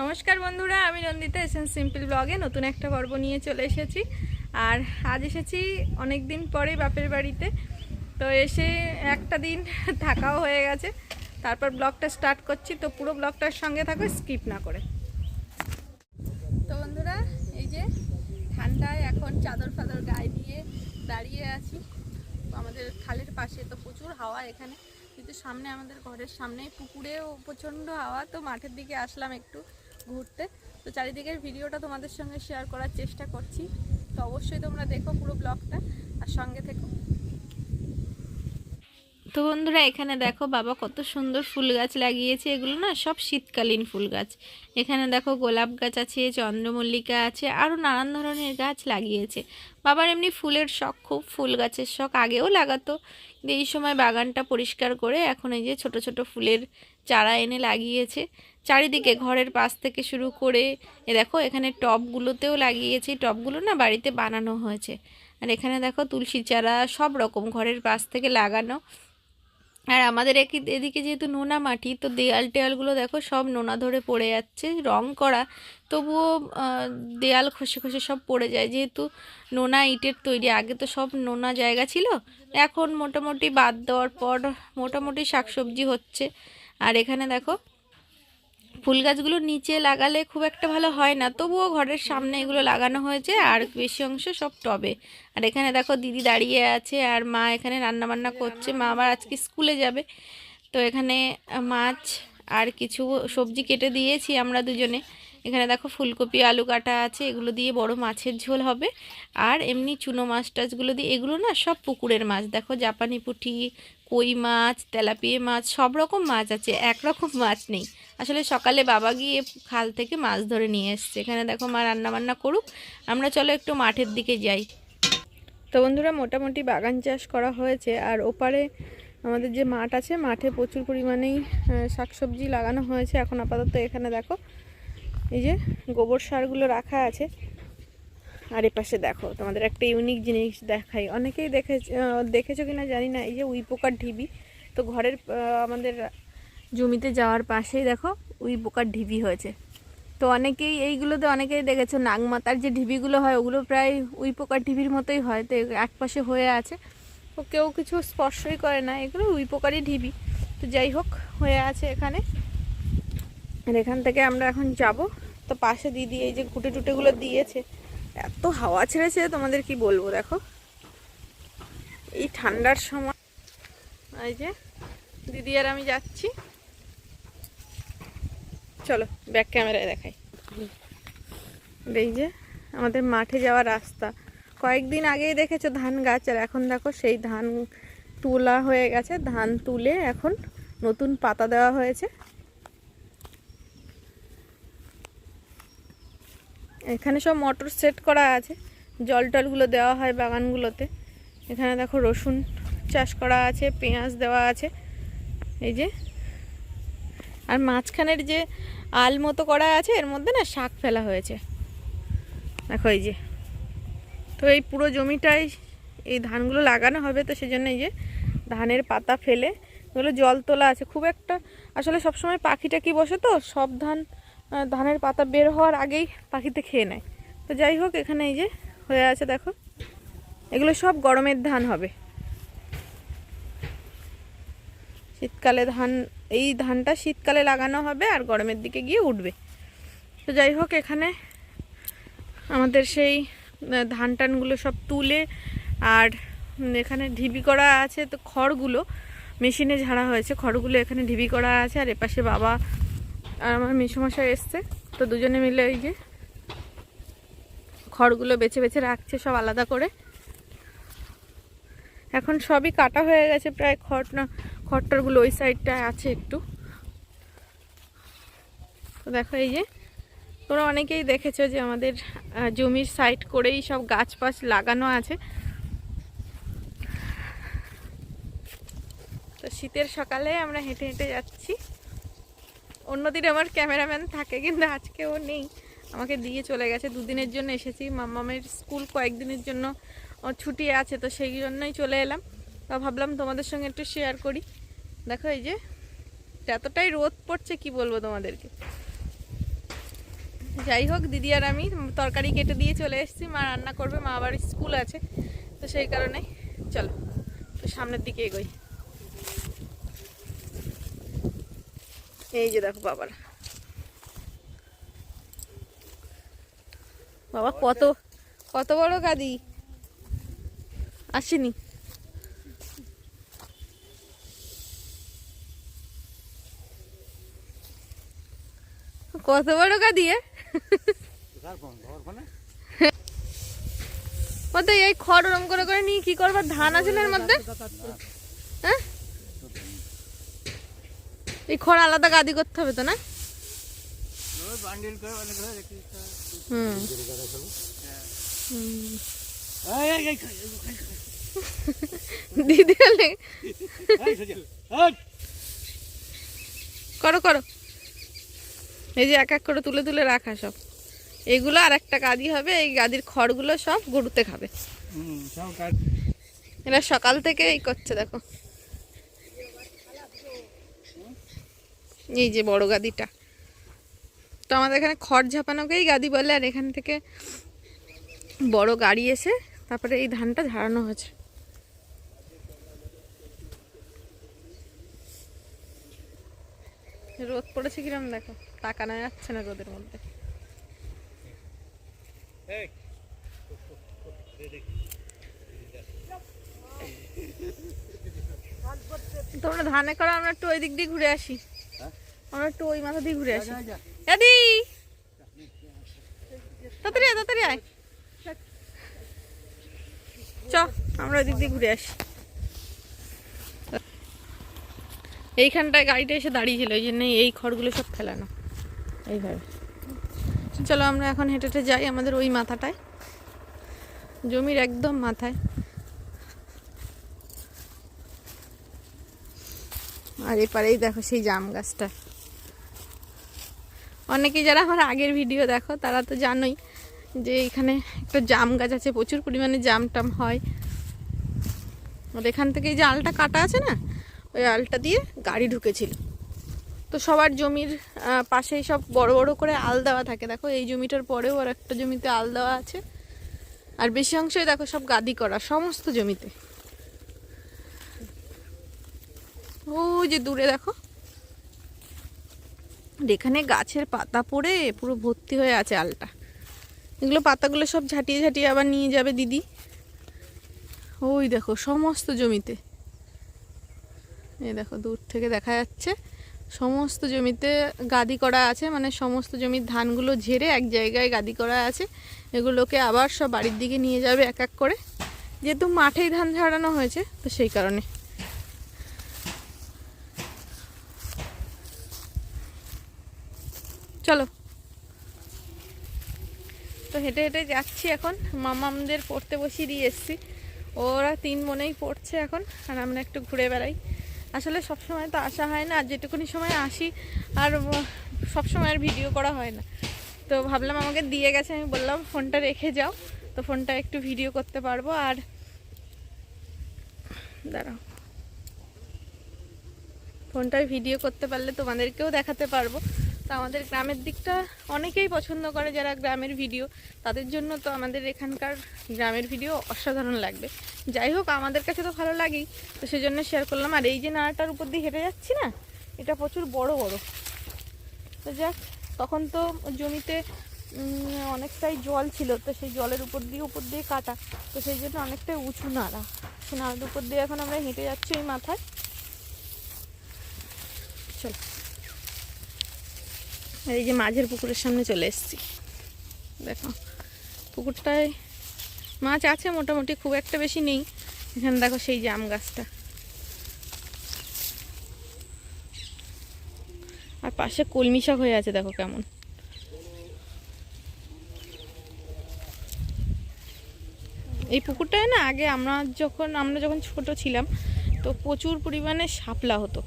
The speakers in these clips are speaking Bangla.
নমস্কার বন্ধুরা, আমি নন্দিতা এসেন সিম্পল ব্লগে নতুন একটা পর্ব নিয়ে চলে এসেছি। আর আজ এসেছি অনেক দিন পরে বাপের বাড়িতে। তো এসে একটা দিন থাকাও হয়ে গেছে। তারপর ব্লগটা স্টার্ট করছি, তো পুরো ব্লগটার সঙ্গে থাকো, স্কিপ না করে। তো বন্ধুরা, এই যে ঠান্ডায় এখন চাদর ফাদর গায়ে দিয়ে দাঁড়িয়ে আছি। আমাদের খালের পাশে তো প্রচুর হাওয়া এখানে। কিন্তু সামনে আমাদের ঘরের সামনে পুকুরেও প্রচণ্ড হাওয়া, তো মাঠের দিকে আসলাম একটু। ঘুরতে তো চারিদিকের ভিডিওটা তোমাদের সঙ্গে শেয়ার করার চেষ্টা করছি। তো অবশ্যই তোমরা দেখো পুরো ব্লগটা আর সঙ্গে থেকো। তো বন্ধুরা, এখানে দেখো বাবা কত সুন্দর ফুল গাছ লাগিয়েছে। এগুলো না সব শীতকালীন ফুল গাছ এখানে দেখো গোলাপ গাছ আছে, চন্দ্রমল্লিকা আছে আরও নানান ধরনের গাছ লাগিয়েছে। বাবার এমনি ফুলের শখ, খুব ফুল গাছের শখ, আগেও লাগাতো। কিন্তু এই সময় বাগানটা পরিষ্কার করে এখন এই যে ছোট ছোট ফুলের চারা এনে লাগিয়েছে। চারিদিকে ঘরের পাশ থেকে শুরু করে, এ দেখো এখানে টবগুলোতেও লাগিয়েছে। টবগুলো না বাড়িতে বানানো হয়েছে। আর এখানে দেখো তুলসী চারা, সব রকম ঘরের পাশ থেকে লাগানো। আর আমাদের এদিকে যেহেতু নোনা মাটি, তো দেয়াল টেয়ালগুলো দেখো সব নোনা ধরে পড়ে যাচ্ছে, রং করা। তবুও দেয়াল খসে খসে সব পড়ে যায়। যেহেতু নোনা ইটের তৈরি, আগে তো সব নোনা জায়গা ছিল। এখন মোটামুটি বাদ দেওয়ার পর মোটামুটি শাকসবজি হচ্ছে। আর এখানে দেখো ফুল গাছগুলো নিচে লাগালে খুব একটা ভালো হয় না। তবুও ঘরের সামনে এগুলো লাগানো হয়েছে আর বেশি অংশ সব টবে। আর এখানে দেখো দিদি দাঁড়িয়ে আছে আর মা এখানে রান্না বান্না করছে। মা আবার আজকে স্কুলে যাবে। তো এখানে মাছ আর কিছু সবজি কেটে দিয়েছি আমরা দুজনে। এখানে দেখো ফুলকপি, আলু কাটা আছে, এগুলো দিয়ে বড় মাছের ঝোল হবে। আর এমনি চুনো মাছ টাছগুলো দিয়ে এগুলো না সব পুকুরের মাছ। দেখো জাপানি পুঁটি, কই মাছ, তেলাপিয়া মাছ, সব রকম মাছ আছে একরকম মাছ নেই। আসলে সকালে বাবা গিয়ে খাল থেকে মাছ ধরে নিয়ে এসছে। এখানে দেখো মা রান্না বান্না করুক, আমরা চলো একটু মাঠের দিকে যাই। তো বন্ধুরা, মোটামুটি বাগান চাষ করা হয়েছে, আর ওপারে আমাদের যে মাঠ আছে, মাঠে প্রচুর পরিমাণেই শাকসবজি লাগানো হয়েছে। এখন আপাতত এখানে দেখো, এই যে গোবর সারগুলো রাখা আছে। আর এপাশে দেখো, তোমাদের একটা ইউনিক জিনিস দেখাই। অনেকেই দেখে দেখেছ কিনা জানি না, এই যে উইপোকার ঢিবি। তো ঘরের আমাদের জমিতে যাওয়ার পাশেই দেখো উই পোকার ঢিবি হয়েছে। তো অনেকেই এইগুলোতে অনেকেই দেখেছ, নাগমাতার যে ঢিবিগুলো হয়, ওগুলো প্রায় উই পোকার ঢিবির মতোই হয়, তো এক পাশে হয়ে আছে। তো কেউ কিছু স্পর্শই করে না, এগুলো উই পোকারই ঢিবি। তো যাই হোক, হয়ে আছে এখানে। আর এখান থেকে আমরা এখন যাব। তো পাশে দিদি এই যে ঘুটে টুটেগুলো দিয়েছে, এত হাওয়া ছেড়েছে তোমাদের কি বলব, দেখো। এই ঠান্ডার সময় এই যে দিদি আর আমি যাচ্ছি। চলো ব্যাক ক্যামেরায় দেখাই। এই যে আমাদের মাঠে যাওয়ার রাস্তা। কয়েকদিন আগেই দেখেছ ধান গাছ, আর এখন দেখো সেই ধান তোলা হয়ে গেছে। ধান তুলে এখন নতুন পাতা দেওয়া হয়েছে। এখানে সব মোটর সেট করা আছে। জল টলগুলো দেওয়া হয় বাগানগুলোতে। এখানে দেখো রসুন চাষ করা আছে, পেঁয়াজ দেওয়া আছে। এই যে, আর মাঝখানের যে আল মতো করা আছে, এর মধ্যে না শাক ফেলা হয়েছে। দেখো এই যে। তো এই পুরো জমিটাই এই ধানগুলো লাগানো হবে, তো সেজন্য এই যে ধানের পাতা ফেলে, এগুলো জল তোলা আছে। খুব একটা, আসলে সবসময় পাখিটা কি বসে তো, সব ধান ধানের পাতা বের হওয়ার আগেই পাখিতে খেয়ে নেয়। তো যাই হোক, এখানে এই যে হয়ে আছে, দেখো। এগুলো সব গরমের ধান হবে। শীতকালে ধান, এই ধানটা শীতকালে লাগানো হবে আর গরমের দিকে গিয়ে উঠবে। তো যাই হোক, এখানে আমাদের সেই ধান টানগুলো সব তুলে আর এখানে ঢিবি করা আছে তো খড়গুলো, মেশিনে ঝাড়া হয়েছে। খড়গুলো এখানে ঢিবি করা আছে আর এপাশে বাবা আর আমার মেসোমশাই এসছে। তো দুজনে মিলে এই যে খড়গুলো বেছে বেছে রাখছে সব আলাদা করে। এখন সবই কাটা হয়ে গেছে, প্রায় খড় না খড়টারগুলো ওই সাইডটায় আছে একটু। তো দেখো এই যে, তোমরা অনেকেই দেখেছ যে আমাদের জমির সাইড করেই সব গাছ পাছ লাগানো আছে। তো শীতের সকালে আমরা হেঁটে হেঁটে যাচ্ছি। অন্যদিন আমার ক্যামেরাম্যান থাকে, কিন্তু আজকে ও নেই। আমাকে দিয়ে চলে গেছে। দুদিনের জন্য এসেছি। মামামের স্কুল কয়েকদিনের জন্য ছুটি আছে, তো সেই জন্যই চলে এলাম। তা ভাবলাম তোমাদের সঙ্গে একটু শেয়ার করি। দেখো এই যে এতটাই রোদ পড়ছে, কি বলব তোমাদেরকে? যাই হোক, দিদি আর আমি তরকারি কেটে দিয়ে চলে এসেছি। মা রান্না করবে, মা আবার স্কুল আছে, তো সেই কারণে চলো তো সামনের দিকে এগোই। এই যে দেখো বাবার। বাবা, কত কত বড় গাদি? আসেনি। কত বড় গাদি এ? ও তো এই খড় ওরম করে করে নিয়ে কি করবার ধান আছে এর মধ্যে হ্যাঁ এই খড় আলাদা গাদি করতে হবে তো না হুম। দিদি করো করো এই যে এক এক করে তুলে তুলে রাখা সব। এগুলো আর একটা গাদি হবে এই গাদির খড়গুলো সব গরুতে খাবে। এরা সকাল থেকে এই করছে দেখো। এই যে বড় গাদিটা। তো আমাদের এখানে খড় ঝাপানোকেই গাদি বলে আর এখান থেকে বড় গাড়ি এসে তারপরে এই ধানটা ঝাড়ানো হয়েছে। রোদ পড়েছে কিরম, দেখো। তাকানো যাচ্ছে না রোদের মধ্যে। তোমরা ধানে করো, আমরা একটু ওই দিক দিয়ে ঘুরে আসি। আমরা একটু ওই মাথা দিয়ে ঘুরে আসি। দাদি তাড়াতাড়ি আয় তাড়াতাড়ি আয়। চ, আমরা ওই দিক দিয়ে ঘুরে আসি। এইখানটায় গাড়িটা এসে দাঁড়িয়েছিল ওই জন্য এই খড়গুলো সব ফেলানো। এইভাবে। চলো আমরা এখন হেঁটে হেঁটে যাই আমাদের ওই মাথাটায়। জমির একদম মাথায়। আর এপারেই দেখো সেই জাম গাছটা। অনেকেই যারা আমার আগের ভিডিও দেখো, তারা তো জানোই যে এখানে একটা জাম গাছ আছে, প্রচুর পরিমাণে জাম টাম হয়। আর এখান থেকে এই যে আলটা কাটা আছে না ওই আলটা দিয়ে গাড়ি ঢুকেছিল। তো সবার জমির পাশেই সব বড় বড় করে আল দেওয়া থাকে। দেখো, এই জমিটার পরেও আর একটা জমিতে আল দেওয়া আছে। আর বেশি অংশই দেখো সব গাদি করা, সমস্ত জমিতে। ও যে দূরে দেখো। এখানে গাছের পাতা পড়ে, পুরো ভর্তি হয়ে আছে আলটা। এগুলো পাতাগুলো সব ঝাঁটিয়ে ঝাঁটিয়ে আবার নিয়ে যাবে দিদি। ওই দেখো, সমস্ত জমিতে। এই দেখো, দূর থেকে দেখা যাচ্ছে। সমস্ত জমিতে গাদি করা আছে মানে সমস্ত জমির ধানগুলো ঝেড়ে এক জায়গায় গাদি করা আছে। এগুলোকে আবার সব বাড়ির দিকে নিয়ে যাবে এক এক করে। যেহেতু মাঠেই ধান ঝাড়ানো হয়েছে, তো সেই কারণে। চলো। তো হেঁটে হেঁটে যাচ্ছি এখন। মামামদের পড়তে বসিয়ে দিয়ে এসছি। ওরা তিন মনেই পড়ছে এখন, আর আমরা একটু ঘুরে বেড়াই। আসলে সব সময় তো আসা হয় না, আর যেটুকুনি সময় আসি, আর সব সময় আর ভিডিও করা হয় না। তো ভাবলাম আমাকে দিয়ে গেছে, আমি বললাম, ফোনটা রেখে যাও। তো ফোনটা একটু ভিডিও করতে পারব, আর দাঁড়াও। ফোনটায় ভিডিও করতে পারলে তোমাদেরকেও দেখাতে পারব। তো আমাদের গ্রামের দিকটা অনেকেই পছন্দ করে যারা গ্রামের ভিডিও তাদের জন্য তো আমাদের এখানকার গ্রামের ভিডিও অসাধারণ লাগবে। যাই হোক, আমাদের কাছে তো ভালো লাগেই। তো সেই জন্য শেয়ার করলাম। আর এই যে নাড়াটার উপর দিয়ে হেঁটে যাচ্ছি না, এটা প্রচুর বড় বড়। তো যাক, তখন তো জমিতে অনেকটাই জল ছিল। তো সেই জলের উপর দিয়ে উপর দিয়ে কাটা। তো সেই জন্য অনেকটাই উঁচু নাড়া। সেই নাড়ার উপর দিয়ে এখন আমরা হেঁটে যাচ্ছি ওই মাথায়। চলো। এই যে মাঝের পুকুরের সামনে চলে এসেছি। দেখো, পুকুরটায় মাছ আছে মোটামুটি, খুব একটা বেশি নেই। এখানে দেখো সেই জাম গাছটা। আর পাশে কলমি শাক হয়ে আছে, দেখো কেমন। এই পুকুরটায় না, আগে আমরা যখন আমরা যখন ছোট ছিলাম, তো প্রচুর পরিমাণে শাপলা হতো।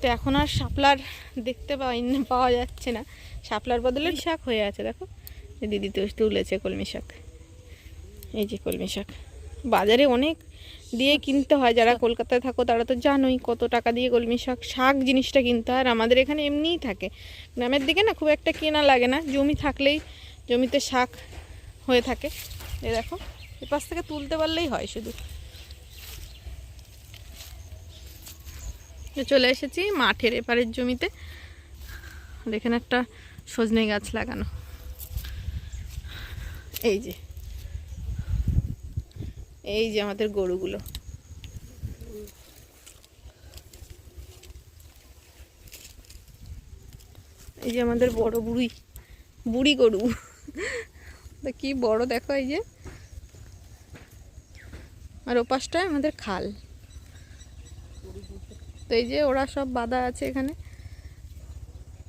তো এখন আর শাপলার দেখতে পাই পাওয়া যাচ্ছে না। শাপলার বদলে শাক হয়ে আছে, দেখো। দিদি তো তুলেছে কলমি শাক। এই যে কলমি শাক। বাজারে অনেক দিয়ে কিনতে হয়, যারা কলকাতায় থাকো তারা তো জানোই কত টাকা দিয়ে কলমি শাক শাক জিনিসটা কিনতে হয়। আর আমাদের এখানে এমনিই থাকে। গ্রামের দিকে না খুব একটা কেনা লাগে না। জমি থাকলেই জমিতে শাক হয়ে থাকে। এ দেখো এ পাশ থেকে তুলতে পারলেই হয় শুধু। চলে এসেছি মাঠের এপারের জমিতে। এখানে একটা সজনে গাছ লাগানো। এই যে। এই যে আমাদের গরুগুলো। এই যে আমাদের বড় বুড়ি বুড়ি গরু। কি বড় দেখো এই যে। আর ওপাশটায় আমাদের খাল। তো এই যে ওরা সব বাঁধা আছে এখানে।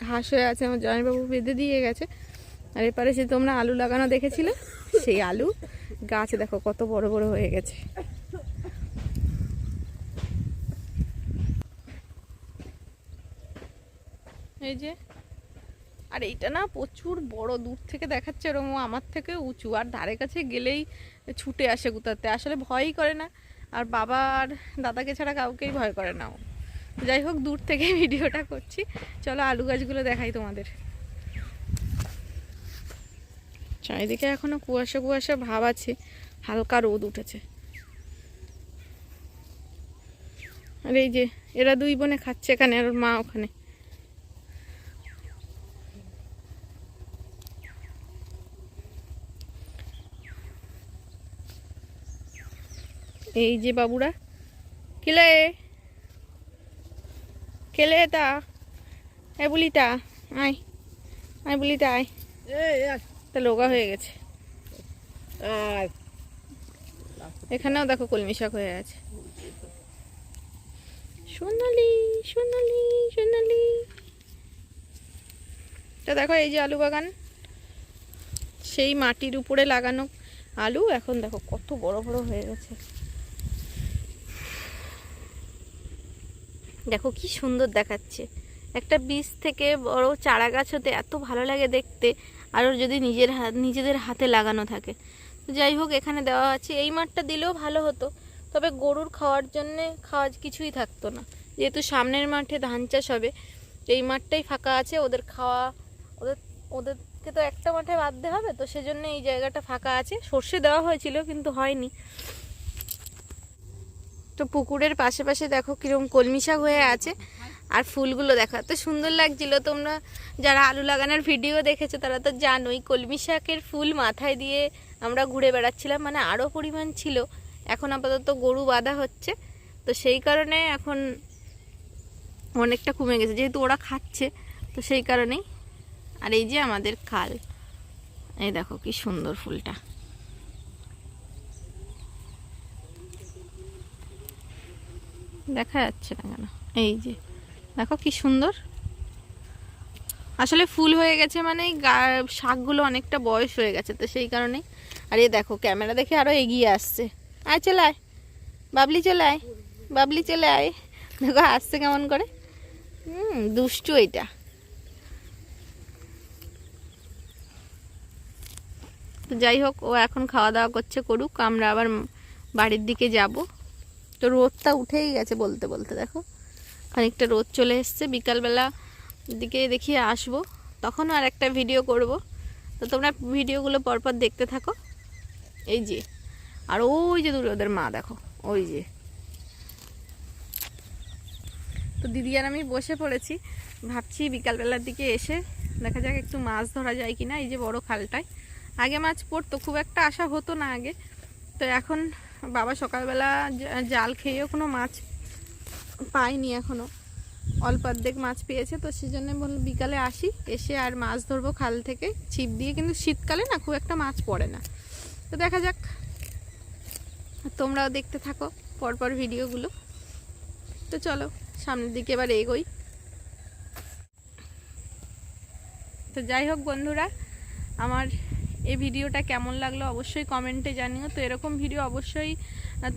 ঘাস হয়ে আছে, আমার জয়বাবু বেঁধে দিয়ে গেছে। আর এপারে সে তোমরা আলু লাগানো দেখেছিলে, সেই আলু গাছ দেখো কত বড় বড় হয়ে গেছে। এই যে, আর এইটা না প্রচুর বড়, দূর থেকে দেখাচ্ছে এরকম ও আমার থেকে উঁচু। আর ধারে কাছে গেলেই ছুটে আসে কোথাতে আসলে ভয়ই করে না। আর বাবা আর দাদাকে ছাড়া কাউকেই ভয় করে না ও। যাই হোক, দূর থেকে ভিডিওটা করছি। চলো আলু গাছগুলো দেখাই তোমাদের। চারিদিকে এখনও কুয়াশা কুয়াশা ভাব আছে, হালকা রোদ উঠেছে। আর এই যে, এরা দুই বোনে খাচ্ছে এখানে, আর মা ওখানে। এই যে বাবুরা কিলে কেলে তা এ বুলিটা আয়। আয় বুলিটা আয়। তা লোগা হয়ে গেছে। এখানেও দেখো কলমি শাক হয়ে আছে। সোনালি সোনালি সোনালি। তা দেখো এই যে আলু বাগান। সেই মাটির উপরে লাগানো আলু। এখন দেখো কত বড় বড় হয়ে গেছে। দেখো কি সুন্দর দেখাচ্ছে। একটা বীজ থেকে বড় চারা গাছ হতে এত ভালো লাগে দেখতে আরও যদি নিজের নিজেদের হাতে লাগানো থাকে। তো যাই হোক, এখানে দেওয়া আছে, এই মাঠটা দিলেও ভালো হতো, তবে গরুর খাওয়ার জন্যে খাওয়া কিছুই থাকতো না। যেহেতু সামনের মাঠে ধান চাষ হবে এই মাঠটাই ফাঁকা আছে, ওদের খাওয়া, ওদের, ওদেরকে তো একটা মাঠে বাঁধতে হবে, তো সেজন্য এই জায়গাটা ফাঁকা আছে। সর্ষে দেওয়া হয়েছিল, কিন্তু হয়নি। তো পুকুরের পাশে পাশে দেখো কীরকম কলমি শাক হয়ে আছে আর ফুলগুলো দেখো, এত সুন্দর লাগছিল। তোমরা যারা আলু লাগানোর ভিডিও দেখেছ, তারা তো জানোই কলমি শাকের ফুল মাথায় দিয়ে আমরা ঘুরে বেড়াচ্ছিলাম মানে আরও পরিমাণ ছিল। এখন আপাতত গরু বাঁধা হচ্ছে, তো সেই কারণে এখন অনেকটা কমে গেছে, যেহেতু ওরা খাচ্ছে, তো সেই কারণেই। আর এই যে আমাদের খাল, এই দেখো কি সুন্দর ফুলটা। দেখা যাচ্ছে না কেন? এই যে, দেখো কি সুন্দর। আসলে ফুল হয়ে গেছে মানে শাকগুলো অনেকটা বয়স হয়ে গেছে তো সেই কারণেই। আর এই দেখো, ক্যামেরা দেখে আরও এগিয়ে আসছে। আয়, চলে আয়। বাবলি, চলে আয়। বাবলি, চলে আয়। দেখো, আসছে কেমন করে। হুম, দুষ্টু এইটা তো যাই হোক, ও এখন খাওয়া দাওয়া করছে করুক, আমরা আবার বাড়ির দিকে যাব। তো রোদটা উঠেই গেছে বলতে বলতে, দেখো। খানিকটা রোদ চলে এসছে, বিকালবেলা দিকে দেখি আসব, তখনও আর একটা ভিডিও করব। তো তোমরা ভিডিওগুলো পরপর দেখতে থাকো। এই যে, আর ওই যে দূরে ওদের মা, দেখো, ওই যে। তো দিদি আর আমি বসে পড়েছি, ভাবছি বিকালবেলার দিকে এসে দেখা যাক একটু মাছ ধরা যায় কি না এই যে বড় খালটায়। আগে মাছ পড়তো, খুব একটা আশা হতো না আগে। তো এখন বাবা সকালবেলা জাল খেয়েও কোনো মাছ পাইনি এখনও। অল্প অর্ধেক মাছ পেয়েছে, তো সেই জন্য বল বিকালে আসি, এসে আর মাছ ধরবো খাল থেকে, ছিপ দিয়ে, কিন্তু শীতকালে না খুব একটা মাছ পড়ে না। তো দেখা যাক, তোমরাও দেখতে থাকো পরপর ভিডিওগুলো। তো চলো, সামনের দিকে এবার এগোই। তো যাই হোক বন্ধুরা, আমার এই ভিডিওটা কেমন লাগল অবশ্যই কমেন্টে জানিও। তো এরকম ভিডিও অবশ্যই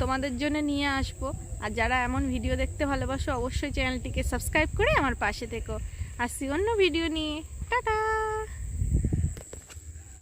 তোমাদের জন্য নিয়ে আসব। আর যারা এমন ভিডিও দেখতে ভালোবাসো, অবশ্যই চ্যানেলটিকে সাবস্ক্রাইব করে আমার পাশে থেকো। আসি অন্য ভিডিও নিয়ে। টাটা!